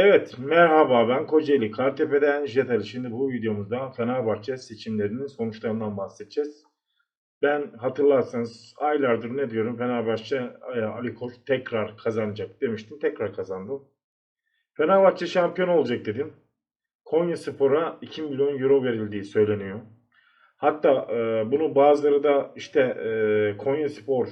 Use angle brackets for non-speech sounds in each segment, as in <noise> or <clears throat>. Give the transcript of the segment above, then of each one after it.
Evet, merhaba ben Kocaeli Kartepe'den Jetel. Şimdi bu videomuzda Fenerbahçe seçimlerinin sonuçlarından bahsedeceğiz. Ben hatırlarsanız aylardır ne diyorum Fenerbahçe e, Ali Koç tekrar kazanacak demiştim. Tekrar kazandı. Fenerbahçe şampiyon olacak dedim. Konya Spor'a 2 milyon euro verildiği söyleniyor. Hatta e, bunu bazıları da işte e, Konya Spor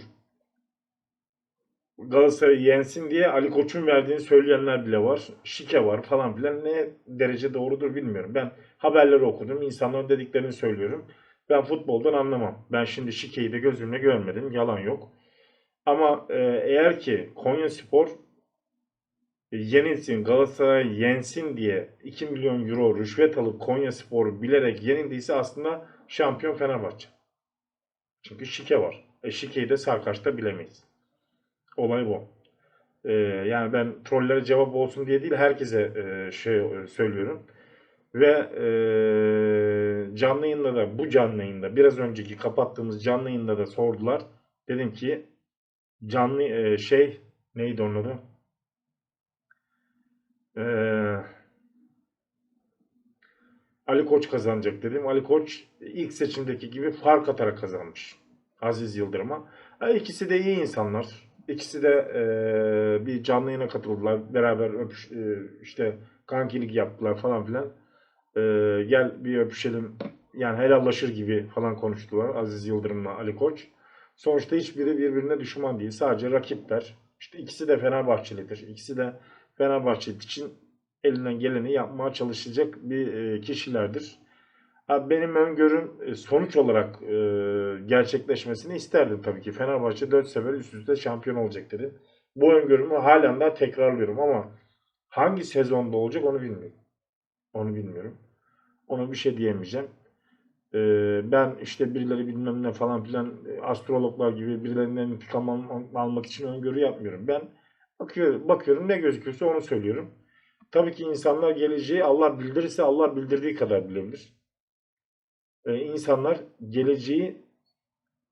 Galatasaray'ı yensin diye Ali Koç'un verdiğini söyleyenler bile var. Şike var falan filan. Ne derece doğrudur bilmiyorum. Ben haberleri okudum. insanların dediklerini söylüyorum. Ben futboldan anlamam. Ben şimdi şikeyi de gözümle görmedim. Yalan yok. Ama e, eğer ki Konya Spor yenilsin, Galatasaray yensin diye 2 milyon euro rüşvet alıp Konya Spor bilerek yenildiyse aslında şampiyon Fenerbahçe. Çünkü şike var. E şikeyi de Sarkaç'ta bilemeyiz. Olay bu. Ee, yani ben trollere cevap olsun diye değil herkese e, şey e, söylüyorum. Ve e, canlı yayında da bu canlı yayında biraz önceki kapattığımız canlı yayında da sordular. Dedim ki canlı e, şey neydi onun adı? Ee, Ali Koç kazanacak dedim. Ali Koç ilk seçimdeki gibi fark atarak kazanmış. Aziz Yıldırım'a. Ha, ikisi de iyi insanlar. İkisi de e, bir canlı yayına katıldılar. Beraber öpüş, e, işte kankilik yaptılar falan filan. E, gel bir öpüşelim yani helallaşır gibi falan konuştular Aziz Yıldırım'la Ali Koç. Sonuçta hiçbiri birbirine düşman değil. Sadece rakipler. İşte ikisi de Fenerbahçelidir. İkisi de Fenerbahçe için elinden geleni yapmaya çalışacak bir e, kişilerdir. Benim öngörüm e, sonuç olarak e, gerçekleşmesini isterdim tabii ki. Fenerbahçe 4 sefer üst üste şampiyon olacak dedim. Bu öngörümü halen daha tekrarlıyorum ama hangi sezonda olacak onu bilmiyorum. Onu bilmiyorum. Ona bir şey diyemeyeceğim. E, ben işte birileri bilmem ne falan filan astrologlar gibi birilerinden intikam al- almak için öngörü yapmıyorum. Ben bakıyorum, bakıyorum ne gözüküyorsa onu söylüyorum. Tabii ki insanlar geleceği Allah bildirirse Allah bildirdiği kadar bilebilir e, insanlar geleceği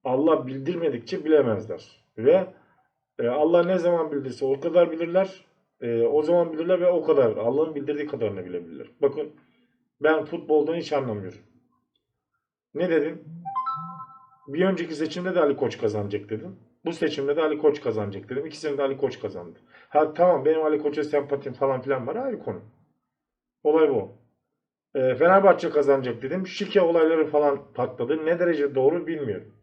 Allah bildirmedikçe bilemezler. Ve e, Allah ne zaman bildirse o kadar bilirler. E, o zaman bilirler ve o kadar. Allah'ın bildirdiği kadarını bilebilirler. Bakın ben futboldan hiç anlamıyorum. Ne dedim? Bir önceki seçimde de Ali Koç kazanacak dedim. Bu seçimde de Ali Koç kazanacak dedim. İkisinde de Ali Koç kazandı. Ha tamam benim Ali Koç'a sempatim falan filan var ayrı konu. Olay bu. E, Fenerbahçe kazanacak dedim. Şike olayları falan patladı. Ne derece doğru bilmiyorum.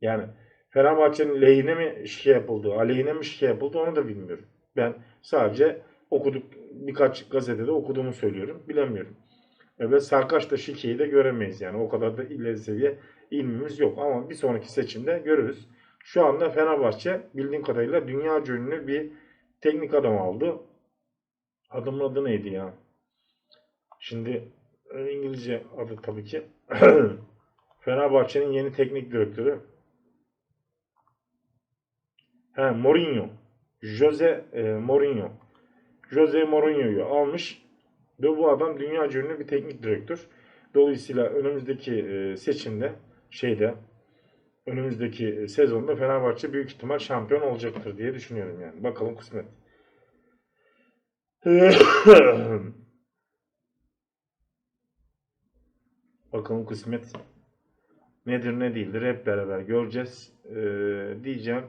Yani Fenerbahçe'nin lehine mi şike yapıldı, aleyhine mi şike yapıldı onu da bilmiyorum. Ben sadece okuduk birkaç gazetede okuduğumu söylüyorum. Bilemiyorum. E, ve Sarkaç da şikeyi de göremeyiz yani. O kadar da ileri seviye ilmimiz yok. Ama bir sonraki seçimde görürüz. Şu anda Fenerbahçe bildiğim kadarıyla dünya ünlü bir teknik adam aldı. Adamın adı neydi ya? Şimdi İngilizce adı tabii ki. <clears throat> Fenerbahçe'nin yeni teknik direktörü. He, Mourinho. Jose e, Mourinho. Jose Mourinho'yu almış ve bu adam dünya ünlü bir teknik direktör. Dolayısıyla önümüzdeki e, seçimde şeyde önümüzdeki sezonda Fenerbahçe büyük ihtimal şampiyon olacaktır diye düşünüyorum yani. Bakalım kısmet. <clears throat> Bakalım kısmet nedir ne değildir hep beraber göreceğiz. Ee, diyeceğim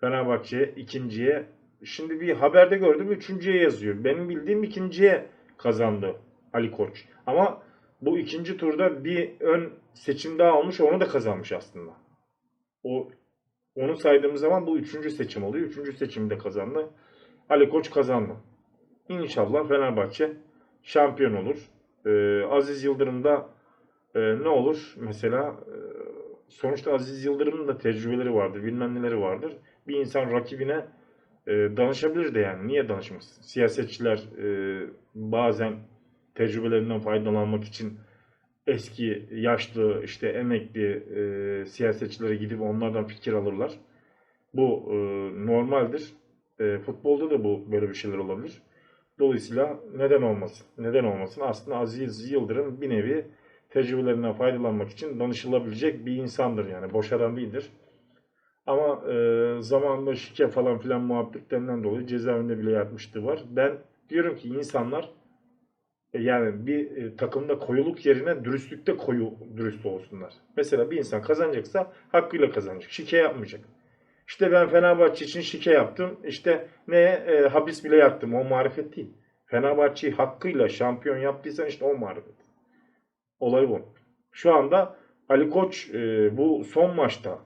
Fenerbahçe ikinciye şimdi bir haberde gördüm üçüncüye yazıyor. Benim bildiğim ikinciye kazandı Ali Koç. Ama bu ikinci turda bir ön seçim daha almış onu da kazanmış aslında. O onu saydığımız zaman bu üçüncü seçim oluyor. Üçüncü seçimde kazandı. Ali Koç kazandı. İnşallah Fenerbahçe şampiyon olur. Ee, Aziz Yıldırım da e, ne olur? Mesela e, sonuçta Aziz Yıldırım'ın da tecrübeleri vardır, bilmem neleri vardır. Bir insan rakibine e, danışabilir de yani. Niye danışmasın? Siyasetçiler e, bazen tecrübelerinden faydalanmak için eski, yaşlı, işte emekli e, siyasetçilere gidip onlardan fikir alırlar. Bu e, normaldir. E, futbolda da bu böyle bir şeyler olabilir. Dolayısıyla neden olmasın? Neden olmasın? Aslında Aziz Yıldırım bir nevi tecrübelerinden faydalanmak için danışılabilecek bir insandır yani. Boş adam değildir. Ama e, zamanında şike falan filan muhabbetlerinden dolayı cezaevinde bile yatmıştı var. Ben Diyorum ki insanlar e, yani bir e, takımda koyuluk yerine dürüstlükte koyu dürüst olsunlar. Mesela bir insan kazanacaksa hakkıyla kazanacak. Şike yapmayacak. İşte ben Fenerbahçe için şike yaptım. İşte ne e, habis bile yattım. O marifet değil. Fenerbahçe'yi hakkıyla şampiyon yaptıysan işte o marifet. Olay bu. Şu anda Ali Koç e, bu son maçta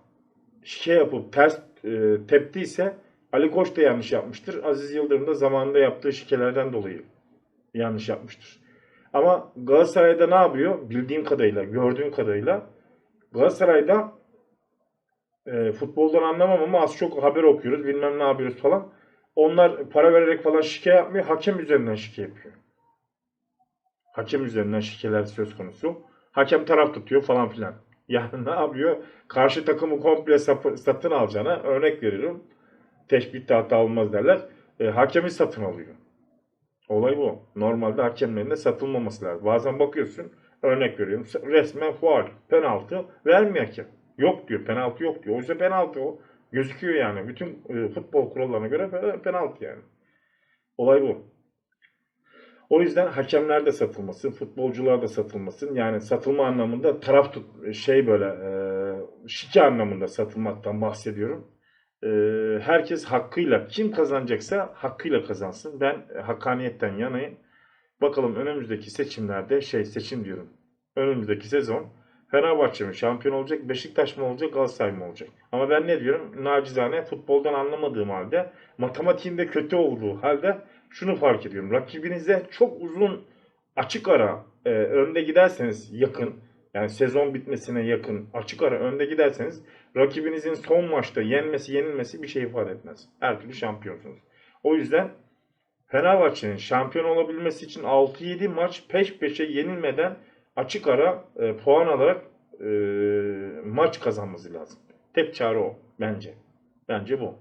şike yapıp ters e, teptiyse Ali Koç da yanlış yapmıştır. Aziz Yıldırım da zamanında yaptığı şikelerden dolayı yanlış yapmıştır. Ama Galatasaray'da ne yapıyor? Bildiğim kadarıyla, gördüğüm kadarıyla Galatasaray'da e, futboldan anlamam ama az çok haber okuyoruz, bilmem ne yapıyoruz falan. Onlar para vererek falan şike yapmıyor, hakem üzerinden şike yapıyor. Hakem üzerinden şikeler söz konusu. Hakem taraf tutuyor falan filan. <laughs> Yani ne yapıyor? Karşı takımı komple satın alacağına örnek veriyorum. Teşbihte hata olmaz derler. E, hakemi satın alıyor. Olay bu. Normalde hakemlerin de satılmaması lazım. Bazen bakıyorsun örnek veriyorum resmen faul, penaltı vermiyor hakem. Yok diyor penaltı yok diyor. Oysa penaltı o. Gözüküyor yani. Bütün e, futbol kurallarına göre pe- penaltı yani. Olay bu. O yüzden hakemler de satılmasın, futbolcular da satılmasın. Yani satılma anlamında taraf tut şey böyle e, şike anlamında satılmaktan bahsediyorum. E, herkes hakkıyla kim kazanacaksa hakkıyla kazansın. Ben e, hakkaniyetten yanayım. Bakalım önümüzdeki seçimlerde şey seçim diyorum. Önümüzdeki sezon Fenerbahçe mi şampiyon olacak, Beşiktaş mı olacak, Galatasaray mı olacak? Ama ben ne diyorum? Nacizane futboldan anlamadığım halde, matematiğinde kötü olduğu halde şunu fark ediyorum. Rakibinize çok uzun açık ara e, önde giderseniz yakın, yani sezon bitmesine yakın açık ara önde giderseniz rakibinizin son maçta yenmesi yenilmesi bir şey ifade etmez. Her türlü şampiyonsunuz. O yüzden Fenerbahçe'nin şampiyon olabilmesi için 6-7 maç peş peşe yenilmeden açık ara e, puan alarak e, maç kazanması lazım. Tek çare o bence. Bence bu.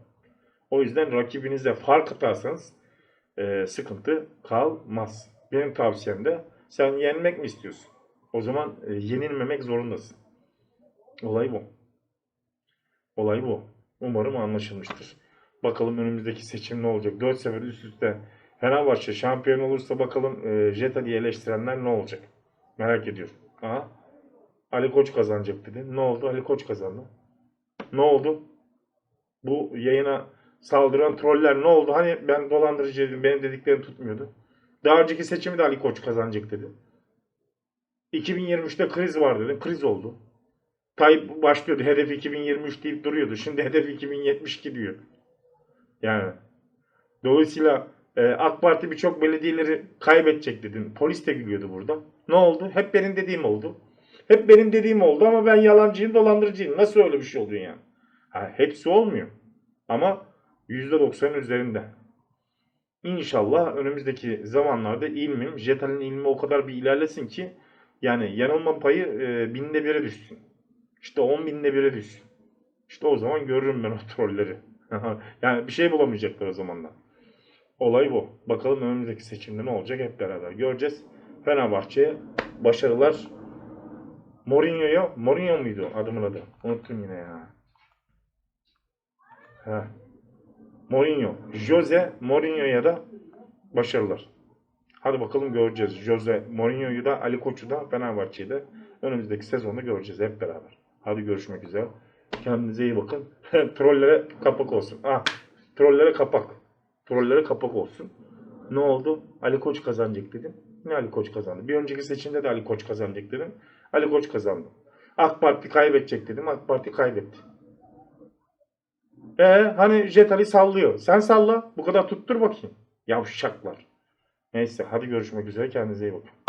O yüzden rakibinize fark atarsanız e, sıkıntı kalmaz. Benim tavsiyem de sen yenmek mi istiyorsun? O zaman e, yenilmemek zorundasın. Olay bu. Olay bu. Umarım anlaşılmıştır. Bakalım önümüzdeki seçim ne olacak? 4 sefer üst üste Fenerbahçe şampiyon olursa bakalım e, Jeta diye eleştirenler ne olacak? Merak ediyorum. Aha. Ali Koç kazanacak dedi. Ne oldu? Ali Koç kazandı. Ne oldu? Bu yayına saldıran troller ne oldu? Hani ben dolandırıcıydım, benim dediklerim tutmuyordu. Daha önceki seçimi de Ali Koç kazanacak dedi. 2023'te kriz var dedim. Kriz oldu. Tayyip başlıyordu. Hedef 2023 deyip duruyordu. Şimdi hedef 2072 diyor. Yani dolayısıyla e, AK Parti birçok belediyeleri kaybedecek dedin. Polis de gülüyordu burada. Ne oldu? Hep benim dediğim oldu. Hep benim dediğim oldu ama ben yalancıyım, dolandırıcıyım. Nasıl öyle bir şey oluyor yani? Ha, hepsi olmuyor. Ama %90'ın üzerinde. İnşallah önümüzdeki zamanlarda ilmim, Jetal'in ilmi o kadar bir ilerlesin ki yani yanılma payı e, binde bire düşsün. İşte on binde bire düşsün. İşte o zaman görürüm ben o trolleri. <laughs> yani bir şey bulamayacaklar o zamanlar. Olay bu. Bakalım önümüzdeki seçimde ne olacak hep beraber göreceğiz. Fenerbahçe'ye başarılar. Mourinho'ya, Mourinho muydu adımın adı? Unuttum yine ya. Ha. Mourinho. Jose Mourinho'ya da başarılar. Hadi bakalım göreceğiz. Jose Mourinho'yu da Ali Koç'u da Fenerbahçe'yi de önümüzdeki sezonda göreceğiz hep beraber. Hadi görüşmek üzere. Kendinize iyi bakın. <laughs> Trollere kapak olsun. Ah, trollere kapak. Trollere kapak olsun. Ne oldu? Ali Koç kazanacak dedim. Ne Ali Koç kazandı? Bir önceki seçimde de Ali Koç kazanacak dedim. Ali Koç kazandı. AK Parti kaybedecek dedim. AK Parti kaybetti. E hani Jetali sallıyor. Sen salla. Bu kadar tuttur bakayım. Yavşaklar. Neyse hadi görüşmek üzere. Kendinize iyi bakın.